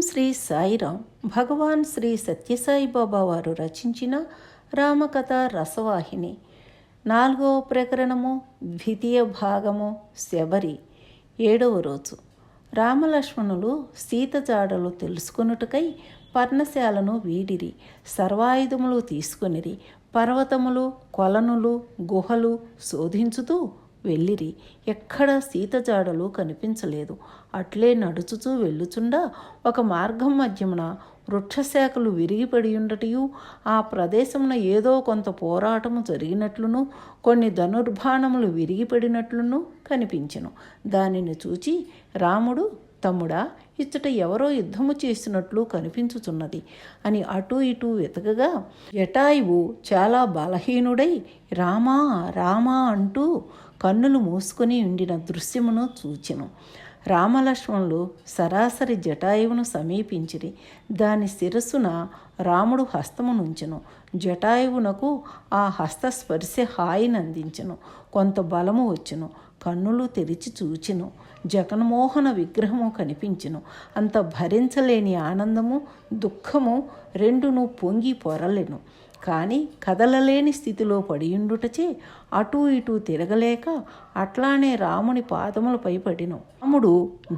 శ్రీ సాయిరాం భగవాన్ శ్రీ సత్యసాయి బాబా వారు రచించిన రామకథ రసవాహిని. నాలుగవ ప్రకరణము ద్వితీయ భాగము శబరి. ఏడవ రోజు. రామలక్ష్మణులు సీత జాడలు తెలుసుకొనుటకై పర్ణశాలను వీడిరి. సర్వాయుధములు తీసుకొనిరి. పర్వతములు కొలనులు గుహలు శోధించుతూ వెళ్ళిరి. ఎక్కడ సీత జాడలు కనిపించలేదు. అట్లే నడుచుచూ వెళ్ళుచుండా ఒక మార్గం మధ్యమున వృక్షశాఖలు విరిగిపడి ఉండటయు ఆ ప్రదేశమున ఏదో కొంత పోరాటము జరిగినట్లును కొన్ని ధనుర్బాణములు విరిగిపడినట్లును కనిపించెను. దానిని చూచి రాముడు తమ్ముడా ఇచ్చట ఎవరో యుద్ధము చేసినట్లు కనిపించుచున్నది అని అటూ ఇటూ వెతకగా జటాయువు చాలా బలహీనుడై రామా రామా అంటూ కన్నులు మూసుకొని ఉండిన దృశ్యమును చూచెను. రామలక్ష్మణులు సరాసరి జటాయువును సమీపించిరి. దాని శిరస్సున రాముడు హస్తమునుంచెను జటాయువునకు ఆ హస్త స్పర్శ హాయినందించెను. కొంత బలము వచ్చెను. కన్నులు తెరిచి చూచెను. జగన్మోహన విగ్రహము కనిపించెను. అంత భరించలేని ఆనందము దుఃఖము రెండును పొంగి పొరలెను. కానీ కదలలేని స్థితిలో పడియుండుటచే అటూ ఇటూ తిరగలేక అట్లానే రాముని పాదములపై పడిను రాముడు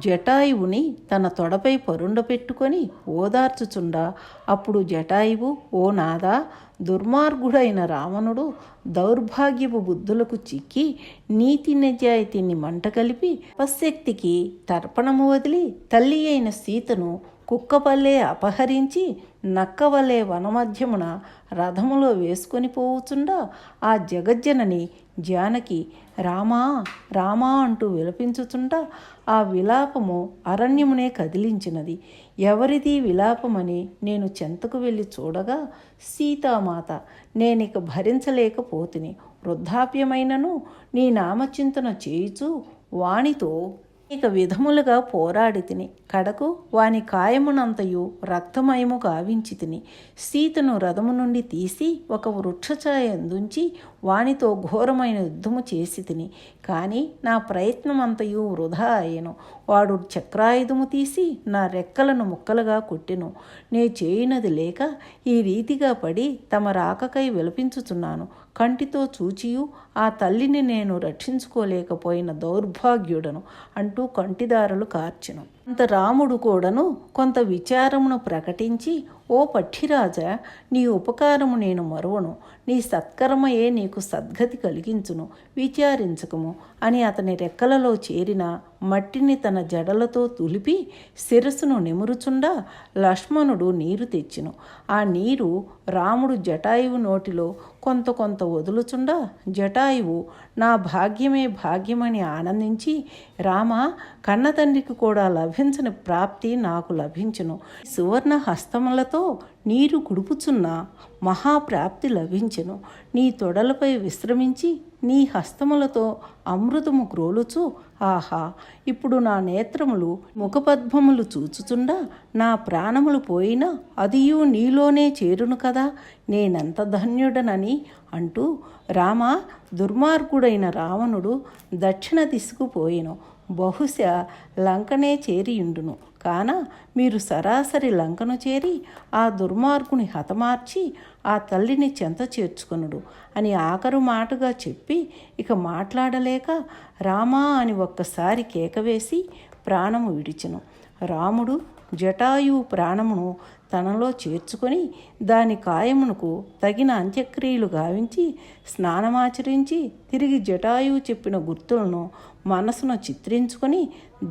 జటాయువుని తన తొడపై పరుండపెట్టుకొని ఓదార్చుచుండా అప్పుడు జటాయువు ఓ నాదా దుర్మార్గుడైన రావణుడు దౌర్భాగ్యపు బుద్ధులకు చిక్కి నీతి నిజాయితీని మంట కలిపి పశక్తికి తర్పణము వదిలి తల్లి అయిన సీతను కుక్కపల్లే అపహరించి నక్కవలే వనమధ్యమున రథములో వేసుకొని పోవుచుండా ఆ జగజ్జనని జానకి రామా రామా అంటూ విలపించుచుండా ఆ విలాపము అరణ్యమునే కదిలించినది. ఎవరిది విలాపమని నేను చెంతకు వెళ్ళి చూడగా సీతామాత నేనిక భరించలేకపోతిని. వృద్ధాప్యమైనను నీ నామచింతన చేయుచు వానితో అనేక విధములుగా పోరాడి తిని కడకు వాని కాయమునంతయు రక్తమయము గావించి తిని సీతను రథము నుండి తీసి ఒక వృక్షఛాయ అందుంచి వానితో ఘోరమైన యుద్ధము చేసి తిని కానీ నా ప్రయత్నమంతయు వృధా అయ్యను. వాడు చక్రాయుధము తీసి నా రెక్కలను ముక్కలుగా కొట్టెను. నే చేయునది లేక ఈ రీతిగా పడి తమ రాకకై విలపించుచున్నాను. కంటితో చూచియు ఆ తల్లిని నేను రక్షించుకోలేకపోయిన దౌర్భాగ్యుడను అంటూ కంటిదారులు కార్చెను. అంత రాముడు కూడాను కొంత విచారమును ప్రకటించి ఓ పఠిరాజా నీ ఉపకారము నేను మరువను. నీ సత్కర్మయే నీకు సద్గతి కలిగించును. విచారించకము అని అతని రెక్కలలో చేరిన మట్టిని తన జడలతో తులిపి శిరస్సును నిమురుచుండా లక్ష్మణుడు నీరు తెచ్చును. ఆ నీరు రాముడు జటాయువు నోటిలో కొంత కొంత వదులుచుండా జటాయువు నా భాగ్యమే భాగ్యమని ఆనందించి రామ కన్నతండ్రికి కూడా లభించని ప్రాప్తి నాకు లభించును. సువర్ణ హస్తములతో నీరు కుడుపుచున్న మహాప్రాప్తి లభించెను. నీ తొడలపై విశ్రమించి నీ హస్తములతో అమృతము క్రోలుచు ఆహా ఇప్పుడు నా నేత్రములు ముఖపద్మములు చూచుచుండా నా ప్రాణములు పోయినా అదియు నీలోనే చేరును కదా. నేనెంత ధన్యుడనని అంటూ రామ దుర్మార్గుడైన రావణుడు దక్షిణ దిశకు పోయెను. బహుశా లంకనే చేరియుండును. కాన మీరు సరాసరి లంకను చేరి ఆ దుర్మార్గుని హతమార్చి ఆ తల్లిని చెంత చేర్చుకొనుడు అని ఆఖరు మాటగా చెప్పి ఇక మాట్లాడలేక రామా అని ఒక్కసారి కేకవేసి ప్రాణము విడిచెను. రాముడు జటాయు ప్రాణమును తనలో చేర్చుకొని దాని కాయమునకు తగిన అంత్యక్రియలు గావించి స్నానమాచరించి తిరిగి జటాయువు చెప్పిన గుర్తులను మనసును చిత్రించుకొని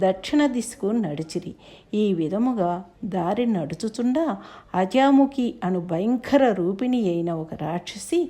దక్షిణ దిశకు నడిచిరి. ఈ విధముగా దారి నడుచుచుండా అజాముఖి అను భయంకర రూపిణి అయిన ఒక రాక్షసి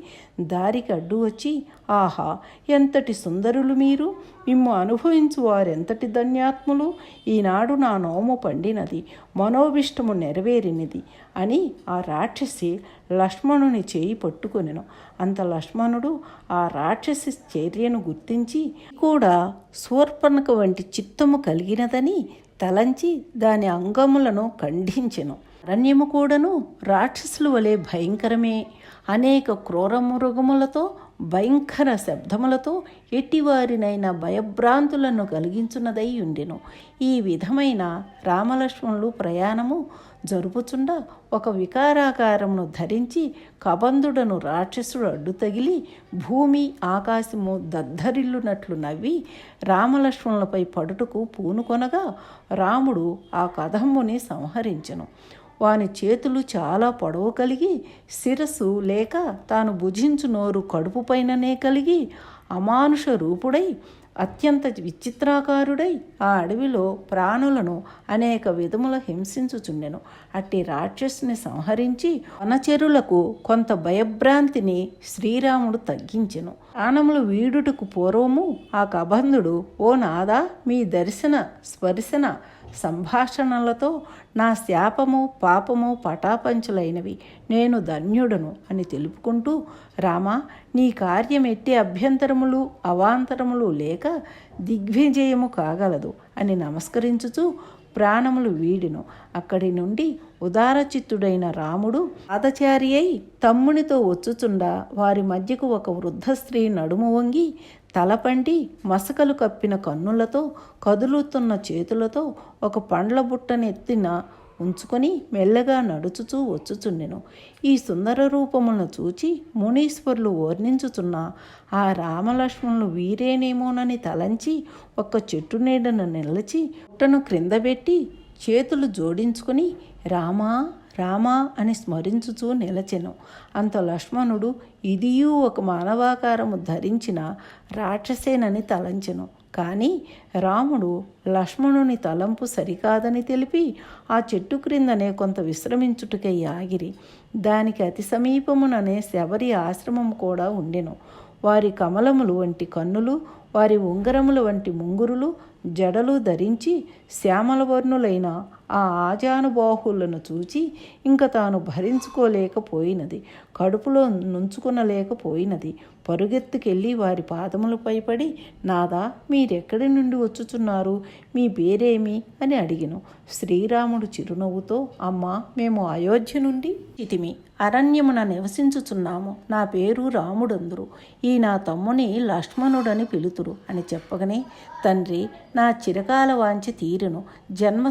దారికి అడ్డు వచ్చి ఆహా ఎంతటి సుందరులు మీరు! మిమ్ము అనుభవించు వారెంతటి ధన్యాత్ములు! ఈనాడు నా నోము పండినది మనోభిష్టము నెరవేరినది. అని ఆ రాక్షసి లక్ష్మణుని చేయి పట్టుకొనెను. అంత లక్ష్మణుడు ఆ రాక్షసి చర్యను గుర్తించి కూడా శూర్పణక వంటి చిత్తము కలిగినదని తలంచి దాని అంగములను ఖండించెను. అరణ్యము కూడాను రాక్షసుల వలె భయంకరమే. అనేక క్రూర మృగములతో భయంకర శబ్దములతో ఎట్టివారినైన భయభ్రాంతులను కలిగించున్నదై ఉండెను. ఈ విధమైన రామలక్ష్మణులు ప్రయాణము జరుపుచుండ ఒక వికారాకారమును ధరించి కబంధుడను రాక్షసుడు అడ్డు తగిలి భూమి ఆకాశము దద్దరిల్లునట్లు నవ్వి రామలక్ష్మణులపై పడుటకు పూనుకొనగా రాముడు ఆ కదంబుని సంహరించెను. వాని చేతులు చాలా పొడవు కలిగి శిరస్సు లేక తాను భుజించు నోరు కడుపు పైననే కలిగి అమానుష రూపుడై అత్యంత విచిత్రాకారుడై ఆ అడవిలో ప్రాణులను అనేక విధముల హింసించుచుండెను. అట్టి రాక్షసుని సంహరించి వనచరులకు కొంత భయభ్రాంతిని శ్రీరాముడు తగ్గించెను. ప్రాణములు వీడుటకు పూర్వము ఆ కబంధుడు ఓ నాదా మీ దర్శన స్పర్శన సంభాషణలతో నా శాపము పాపము పటాపంచులైనవి. నేను ధన్యుడను అని తెలుపుకుంటూ రామా నీ కార్యం ఎట్టి అభ్యంతరములు అవాంతరములు లేక దిగ్విజయము కాగలదు అని నమస్కరించుచు ప్రాణములు వీడిను. అక్కడి నుండి ఉదారచిత్తుడైన రాముడు పాదచారి అయి తమ్మునితో వచ్చుచుండా. వారి మధ్యకు ఒక వృద్ధ స్త్రీ నడుము వంగి తలపంటి మసకలు కప్పిన కన్నులతో కదులుతున్న చేతులతో ఒక పండ్ల బుట్టనెత్తిన ఉంచుకొని మెల్లగా నడుచుచూ వచ్చుచుండెను. ఈ సుందర రూపములను చూచి మునీశ్వరులు వర్ణించుచున్న ఆ రామలక్ష్మణులు వీరేనేమోనని తలంచి ఒక్క చెట్టు నీడను నిలిచి పుట్టను క్రిందబెట్టి చేతులు జోడించుకొని రామా రామా అని స్మరించుచూ నిలచెను. అంత లక్ష్మణుడు ఇదియూ ఒక మానవాకారము ధరించిన రాక్షసేనని తలంచెను. కానీ రాముడు లక్ష్మణుని తలంపు సరికాదని తెలిపి ఆ చెట్టు క్రిందనే కొంత విశ్రమించుటకై ఆగిరి దానికి అతి సమీపముననే శబరి ఆశ్రమం కూడా ఉండెను. వారి కమలములు వంటి కన్నులు వారి ఉంగరముల వంటి ముంగురులు జడలు ధరించి శ్యామలవర్ణులైన ఆ ఆజానుబాహులను చూచి ఇంక తాను భరించుకోలేకపోయినది కడుపులో నుంచుకునలేకపోయినది. పరుగెత్తుకెళ్ళి వారి పాదములపై పడి నాదా మీరెక్కడి నుండి వచ్చుచున్నారు? మీ పేరేమి? అని అడిగిను. శ్రీరాముడు చిరునవ్వుతో అమ్మా మేము అయోధ్య నుండి ఇటిమి అరణ్యమున నివసించుచున్నాము. నా పేరు రాముడందురు. ఈ నా తమ్ముని లక్ష్మణుడని పిలుతురు. అని చెప్పగనే తండ్రి నా చిరకాల వాంచి తీరును. జన్మ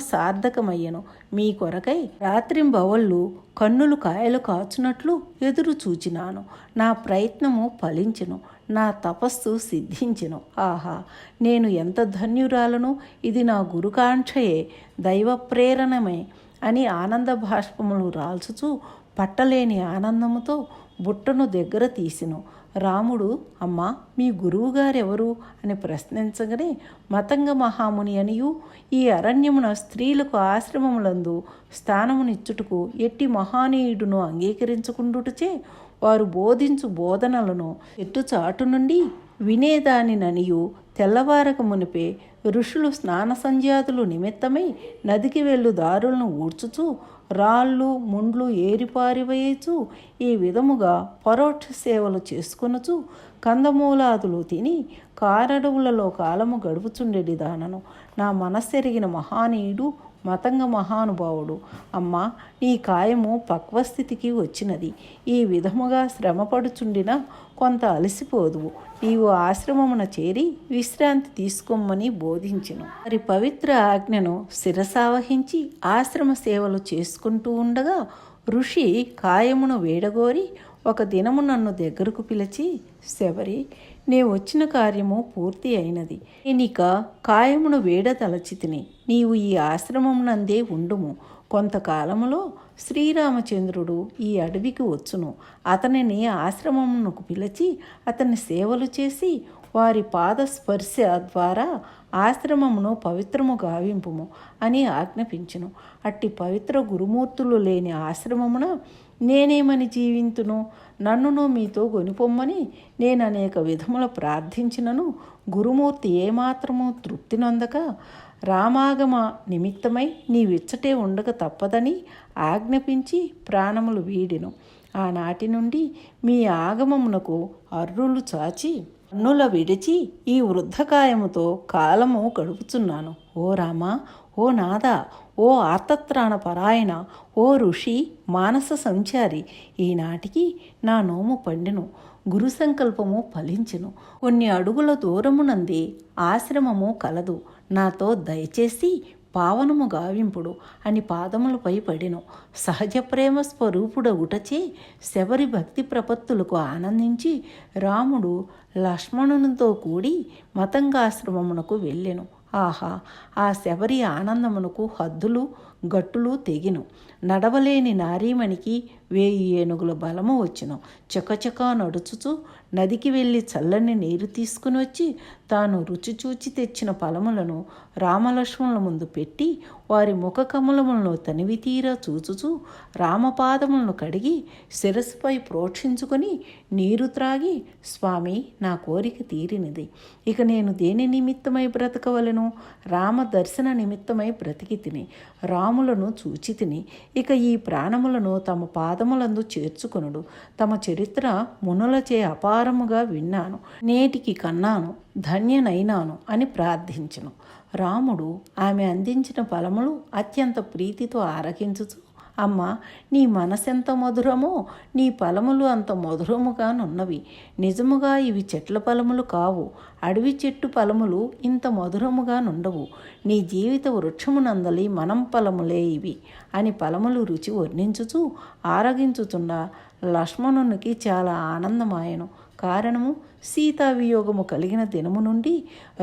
అయ్యను. మీ కొరకై రాత్రింబవళ్ళు కన్నులు కాయలు కాచునట్లు ఎదురు చూచినాను. నా ప్రయత్నము ఫలించెను. నా తపస్సు సిద్ధించెను. ఆహా నేను ఎంత ధన్యురాలను? ఇది నా గురుకాంక్షయే. దైవ ప్రేరణమే అని ఆనంద భాష్పములు రాల్చుచూ పట్టలేని ఆనందముతో బుట్టను దగ్గర తీసిను. రాముడు అమ్మా మీ గురువుగారెవరు? అని ప్రశ్నించగానే మతంగ మహాముని అనియు ఈ అరణ్యమున స్త్రీలకు ఆశ్రమములందు స్థానమునిచ్చుటకు ఎట్టి మహానీయుడును అంగీకరించుకుండుటచే వారు బోధించు బోధనలను ఎట్టు చాటు నుండి వినేదానిననియు తెల్లవారక మునిపే ఋషులు స్నాన సంధ్యాతులు నిమిత్తమై నదికి వెళ్ళు దారులను ఊడ్చుచూ రాళ్ళు ముండ్లు ఏరిపారివేయచు ఈ విధముగా పరోక్ష సేవలు చేసుకొనుచు కందమూలాదులు తిని కారడవులలో కాలము గడుపుచుండెడి దానను. నా మనస్సెరిగిన మహానీయుడు మతంగ మహానుభావుడు. అమ్మ నీ కాయము పక్వస్థితికి వచ్చినది. ఈ విధముగా శ్రమపడుచుండిన కొంత అలసిపోదువు. నీవు ఆశ్రమమున చేరి విశ్రాంతి తీసుకోమని బోధించెను. మరి పవిత్ర ఆజ్ఞను శిరసావహించి ఆశ్రమ సేవలు చేసుకుంటూ ఉండగా ఋషి కాయమును వేడగోరి ఒక దినము నన్ను దగ్గరకు పిలిచి శబరి నే వచ్చిన కార్యము పూర్తి అయినది. నేనిక కాయమును వేడతలచితిని నీవు ఈ ఆశ్రమం నందే ఉండుము. కొంతకాలములో శ్రీరామచంద్రుడు ఈ అడవికి వచ్చును. అతనిని ఆశ్రమమునకు పిలిచి అతన్ని సేవలు చేసి వారి పాద స్పర్శ ద్వారా ఆశ్రమమును పవిత్రము గావింపుము అని ఆజ్ఞాపించును. అట్టి పవిత్ర గురుమూర్తులు లేని ఆశ్రమమున నేనేమని జీవింతును? నన్నును మీతో గొనిపొమ్మని నేను అనేక విధముల ప్రార్థించినను. గురుమూర్తి ఏమాత్రము తృప్తినందక రామాగమ నిమిత్తమై నీవిచ్చటే ఉండక తప్పదని ఆజ్ఞాపించి ప్రాణములు వీడెను. ఆనాటి నుండి మీ ఆగమమునకు అర్రులు చాచి కన్నుల విడిచి ఈ వృద్ధకాయముతో కాలము గడుపుచున్నాను. ఓ రామా ఓ నాదా ఓ ఆర్తత్రాణ పరాయణ ఓ ఋషి మానస సంచారి ఈనాటికి నా నోము పండెను గురు సంకల్పము ఫలించును. కొన్ని అడుగుల దూరమునంది ఆశ్రమము కలదు. నాతో దయచేసి పావనము గావింపుడు అని పాదములపై పడిను. సహజ ప్రేమ స్వరూపుడగుటచే శబరి భక్తి ప్రపత్తులకు ఆనందించి రాముడు లక్ష్మణునితో కూడి మతంగాశ్రమమునకు వెళ్ళెను. ఆహా ఆ శబరి ఆనందమునకు హద్దులు గట్టులు తెగిను. నడవలేని నారీమణికి వేయి ఏనుగుల బలము వచ్చును. చకచకా నడుచుచు నదికి వెళ్ళి చల్లని నీరు తీసుకుని వచ్చి తాను రుచి చూచి తెచ్చిన ఫలములను రామలక్ష్మణుల ముందు పెట్టి వారి ముఖ కమలములను తనివి తీరా చూచుచు రామపాదములను కడిగి శిరస్సుపై ప్రోక్షించుకొని నీరు త్రాగి స్వామి నా కోరిక తీరినది. ఇక నేను దేని నిమిత్తమై బ్రతకవలను? రామ దర్శన నిమిత్తమై బ్రతికి తిని రాములను చూచి తిని ఇక ఈ ప్రాణములను తమ పాదములందు చేర్చుకొనుడు. తమ చరిత్ర మునులచే అపారముగా విన్నాను. నేటికి కన్నాను. ధన్యనైనాను అని ప్రార్థించను. రాముడు ఆమె అందించిన ఫలములు అత్యంత ప్రీతితో ఆరగించుచు అమ్మ నీ మనసెంత మధురమో నీ ఫలములు అంత మధురముగానున్నవి. నిజముగా ఇవి చెట్ల ఫలములు కావు అడవి చెట్టు ఫలములు ఇంత మధురముగానుండవు. నీ జీవిత వృక్షమునందలి మనం ఫలములే ఇవి అని ఫలములు రుచి వర్ణించుచు ఆరగించుచున్న లక్ష్మణునికి చాలా ఆనందమాయను. కారణము సీతావియోగము కలిగిన దినము నుండి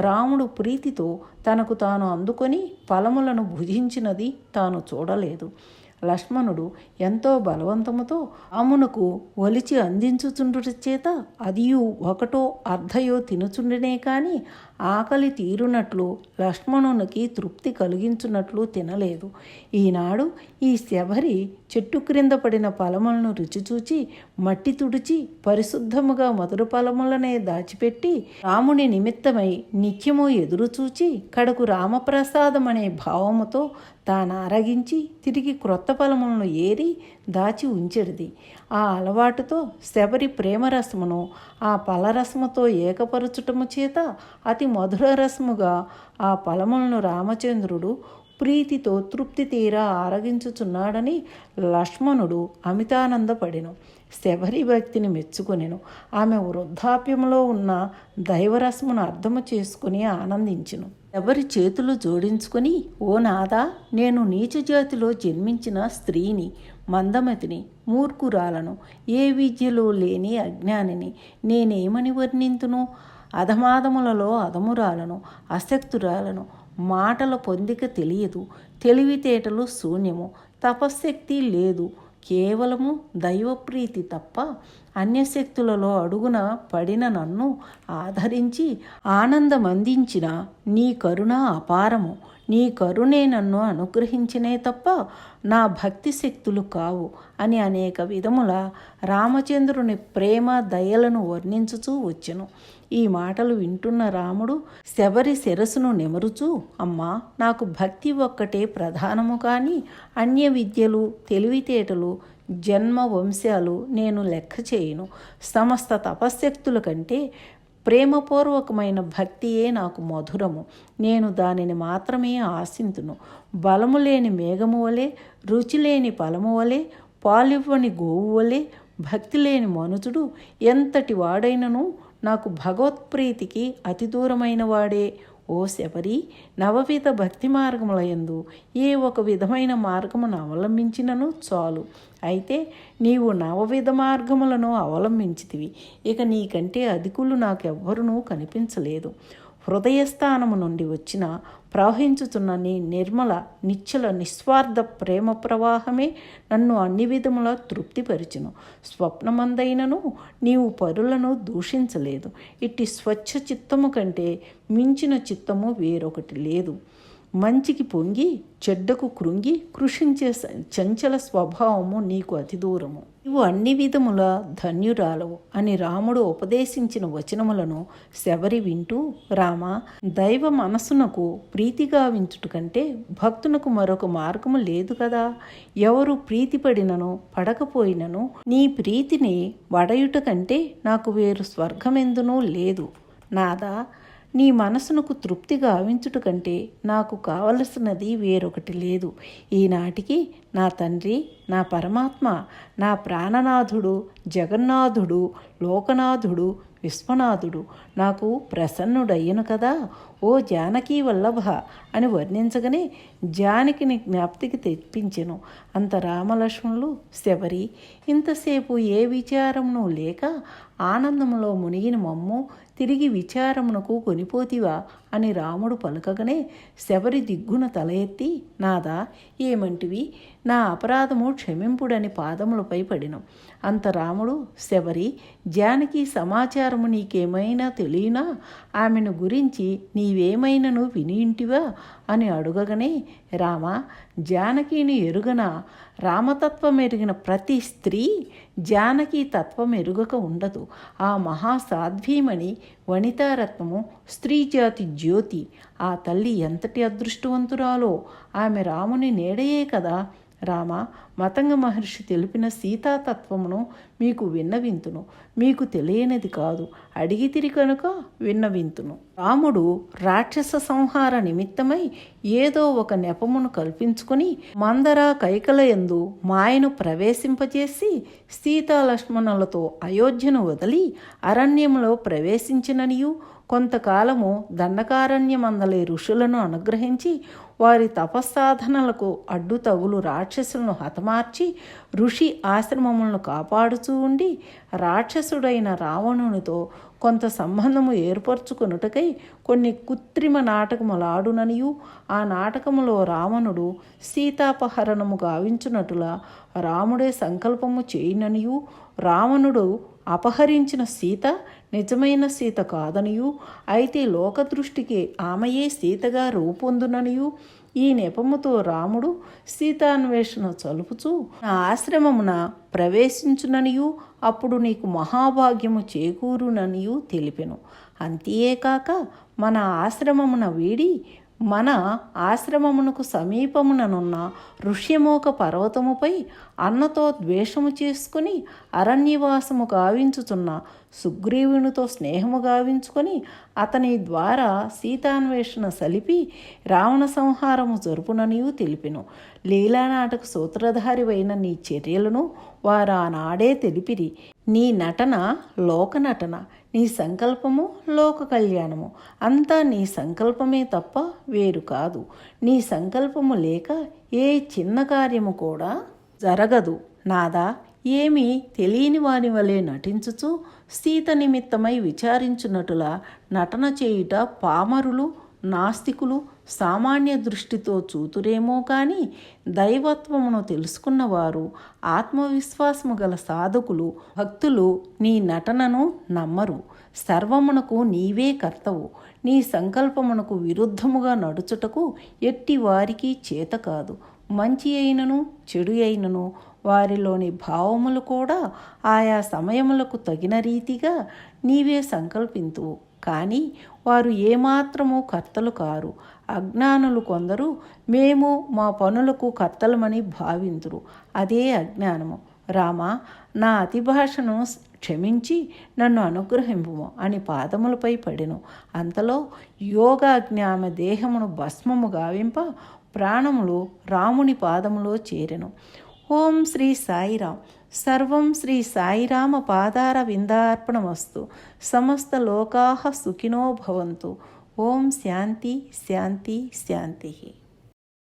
రాముడు ప్రీతితో తనకు తాను అందుకొని ఫలములను భుజించినది తాను చూడలేదు. లక్ష్మణుడు ఎంతో బలవంతముతో రామునకు ఒలిచి అందించుచుండుట చేత అదియు ఒకటో అర్ధయో తినుచుండినే కాని ఆకలి తీరునట్లు లక్ష్మణునికి తృప్తి కలిగించున్నట్లు తినలేదు. ఈనాడు ఈ శబరి చెట్టు క్రింద పడిన ఫలములను రుచిచూచి మట్టి తుడిచి పరిశుద్ధముగా మధుర ఫలములనే దాచిపెట్టి రాముని నిమిత్తమై నిత్యము ఎదురుచూచి కడకు రామప్రసాదమనే భావముతో తాను అరగించి తిరిగి క్రొత్త ఫలములను ఏరి దాచి ఉంచెడిది. ఆ అలవాటుతో శబరి ప్రేమరసమును ఆ ఫలరసముతో ఏకపరచుటము చేత అతి మధుర రసముగా ఆ ఫలములను రామచంద్రుడు ప్రీతితో తృప్తి తీరా ఆరగించుచున్నాడని లక్ష్మణుడు అమితానందపడెను. శబరి భక్తిని మెచ్చుకొనెను. ఆమె వృద్ధాప్యంలో ఉన్న దైవరసమును అర్థము చేసుకుని ఆనందించును. ఎవరి చేతులు జోడించుకొని ఓ నాదా నేను నీచ జాతిలో జన్మించిన స్త్రీని మందమతిని మూర్ఖురాలను ఏ విద్యలో లేని అజ్ఞానిని నేనేమని వర్ణింతును? అధమాదములలో అధమురాలను అశక్తురాలను మాటల పొందిక తెలియదు తెలివితేటలు శూన్యము తపశ్శక్తి లేదు కేవలము దైవప్రీతి తప్ప అన్యశక్తులలో అడుగున పడిన నన్ను ఆదరించి ఆనందమందించిన నీ కరుణ అపారము. నీ కరుణే నన్ను అనుగ్రహించినే తప్ప నా భక్తి శక్తులు కావు అని అనేక విధముల రామచంద్రుని ప్రేమ దయలను వర్ణించుచూ వచ్చెను. ఈ మాటలు వింటున్న రాముడు శబరి శిరస్సును నెమరుచూ అమ్మా నాకు భక్తి ఒక్కటే ప్రధానము కానీ అన్య విద్యలు తెలివితేటలు జన్మ వంశాలు నేను లెక్క చేయను. సమస్త తపశ్శక్తుల కంటే ప్రేమపూర్వకమైన భక్తియే నాకు మధురము. నేను దానిని మాత్రమే ఆశింతును. బలము లేని మేఘము వలె రుచి లేని ఫలము వలె పాలివ్వని గోవు వలె భక్తి లేని మనుజుడు ఎంతటి వాడైనను నాకు భగవత్ప్రీతికి అతి దూరమైన వాడే. ఓ శబరి నవవిధ భక్తి మార్గములయందు ఏ ఒక విధమైన మార్గమును అవలంబించినను చాలు. అయితే నీవు నవవిధ మార్గములను అవలంబించితివి. ఇక నీకంటే అధికులు నాకెవ్వరూ కనిపించలేదు. హృదయస్థానము నుండి వచ్చిన ప్రవహించుతున్న నీ నిర్మల నిశ్చల నిస్వార్థ ప్రేమ ప్రవాహమే నన్ను అన్ని విధముల తృప్తిపరిచును. స్వప్నమందైనను నీవు పరులను దూషించలేదు. ఇట్టి స్వచ్ఛ చిత్తము కంటే మించిన చిత్తము వేరొకటి లేదు. మంచికి పొంగి చెడ్డకు కృంగి కృషించే చంచల స్వభావము నీకు అతి దూరము. నీవు అన్ని విధముల ధన్యురాలవు అని రాముడు ఉపదేశించిన వచనములను శబరి వింటూ రామ దైవ మనస్సునకు ప్రీతిగా వించుట కంటే భక్తునకు మరొక మార్గము లేదు కదా. ఎవరు ప్రీతిపడినను పడకపోయినను నీ ప్రీతిని వడయుట కంటే నాకు వేరు స్వర్గమెందునూ లేదు. నాదా నీ మనసునకు తృప్తి గావించుట కంటే నాకు కావలసినది వేరొకటి లేదు. ఈనాటికి నా తండ్రి నా పరమాత్మ నా ప్రాణనాథుడు జగన్నాథుడు లోకనాథుడు విశ్వనాథుడు నాకు ప్రసన్నుడయ్యను కదా. ఓ జానకి వల్లభ! అని వర్ణించగానే జానకిని జ్ఞాప్తికి తెప్పించెను. అంత రామలక్ష్మణులు శబరి ఇంతసేపు ఏ విచారమును లేక ఆనందంలో మునిగిన మమ్ము తిరిగి విచారమునకు కొనిపోతివా? అని రాముడు పలుకగానే శబరి దిగ్గున తల ఎత్తి నాదా ఏమంటివి? నా అపరాధము క్షమింపుడని పాదములపై పడినం. అంత రాముడు శబరి జానకి సమాచారము నీకేమైనా తెలియనా? ఆమెను గురించి నీవేమైనను వినింటివా అని అడుగగానే రామ జానకిని ఎరుగన? రామతత్వం ఎరిగిన ప్రతి స్త్రీ జానకి తత్వం ఎరుగక ఉండదు. ఆ మహాసాధ్వీమణి వనితారత్నము స్త్రీజాతి జ్యోతి. ఆ తల్లి ఎంతటి అదృష్టవంతురాలో? ఆమె రాముని నేడయే కదా. రామ మతంగ మహర్షి తెలిపిన సీతాతత్వమును మీకు విన్నవింతును. మీకు తెలియనిది కాదు. అడిగితిరి కనుక విన్నవింతును. రాముడు రాక్షస సంహార నిమిత్తమై ఏదో ఒక నెపమును కల్పించుకొని మందర కైకల ఎందు మాయను ప్రవేశింపజేసి సీతాలక్ష్మణులతో అయోధ్యను వదిలి అరణ్యంలో ప్రవేశించిననియు కొంతకాలము దండకారణ్యమందలే ఋషులను అనుగ్రహించి వారి తపస్సాధనలకు అడ్డు తగులు రాక్షసులను హతమార్చి ఋషి ఆశ్రమములను కాపాడుతూ ఉండి రాక్షసుడైన రావణునితో కొంత సంబంధము ఏర్పరచుకొనుటకై కొన్ని కృత్రిమ నాటకములాడుననియు. ఆ నాటకములో రావణుడు సీతాపహరణము గావించునటులా రాముడే సంకల్పము చేయననియు. రావణుడు అపహరించిన సీత నిజమైన సీత కాదనియు. అయితే లోకదృష్టికి ఆమెయే సీతగా రూపొందుననియు. ఈ నెపముతో రాముడు సీతాన్వేషణ చలుపుచూ నా ఆశ్రమమున ప్రవేశించుననియు. అప్పుడు నీకు మహాభాగ్యము చేకూరుననియు తెలిపెను. అంతేకాక మన ఆశ్రమమున వీడి మన ఆశ్రమమునకు సమీపముననున్న ఋష్యమోక పర్వతముపై అన్నతో ద్వేషము చేసుకుని అరణ్యవాసము గావించుచున్న సుగ్రీవునితో స్నేహము గావించుకొని అతని ద్వారా సీతాన్వేషణ సలిపి రావణ సంహారము జరుపుననియు తెలిపెను. లీలానాటక సూత్రధారివైన నీ చర్యలను వారానాడే తెలిపిరి. నీ నటన లోకనటన నీ సంకల్పము లోక కళ్యాణము. అంతా నీ సంకల్పమే తప్ప వేరు కాదు. నీ సంకల్పము లేక ఏ చిన్న కార్యము కూడా జరగదు. నాదా ఏమీ తెలియని వాని వలె నటించుచు సీత నిమిత్తమై విచారించునటులా నటన చేయుట పామరులు నాస్తికులు సామాన్య దృష్టితో చూతురేమో కానీ దైవత్వమును తెలుసుకున్నవారు ఆత్మవిశ్వాసము గల సాధకులు భక్తులు నీ నటనను నమ్మరు. సర్వమునకు నీవే కర్తవు. నీ సంకల్పమునకు విరుద్ధముగా నడుచుటకు ఎట్టి వారికి చేత కాదు. మంచి అయినను చెడు అయినను వారిలోని భావములు కూడా ఆయా సమయములకు తగిన రీతిగా నీవే సంకల్పింతువు. కానీ వారు ఏమాత్రము కర్తలు కారు. అజ్ఞానులు కొందరు మేము మా పనులకు కర్తలమని భావింతురు అదే అజ్ఞానము. రామ నా అతిభాషను క్షమించి నన్ను అనుగ్రహింపుము అని పాదములపై పడెను. అంతలో యోగాజ్ఞామ దేహమును భస్మము గావింప ప్రాణములు రాముని పాదములో చేరెను. ఓం శ్రీ సాయిరామ్ సర్వం శ్రీ సాయిరామ పాదార విందార్పణమస్తు సమస్త లోకా సుఖినో భవంతు. ఓం శాంతి శాంతి శాంతి.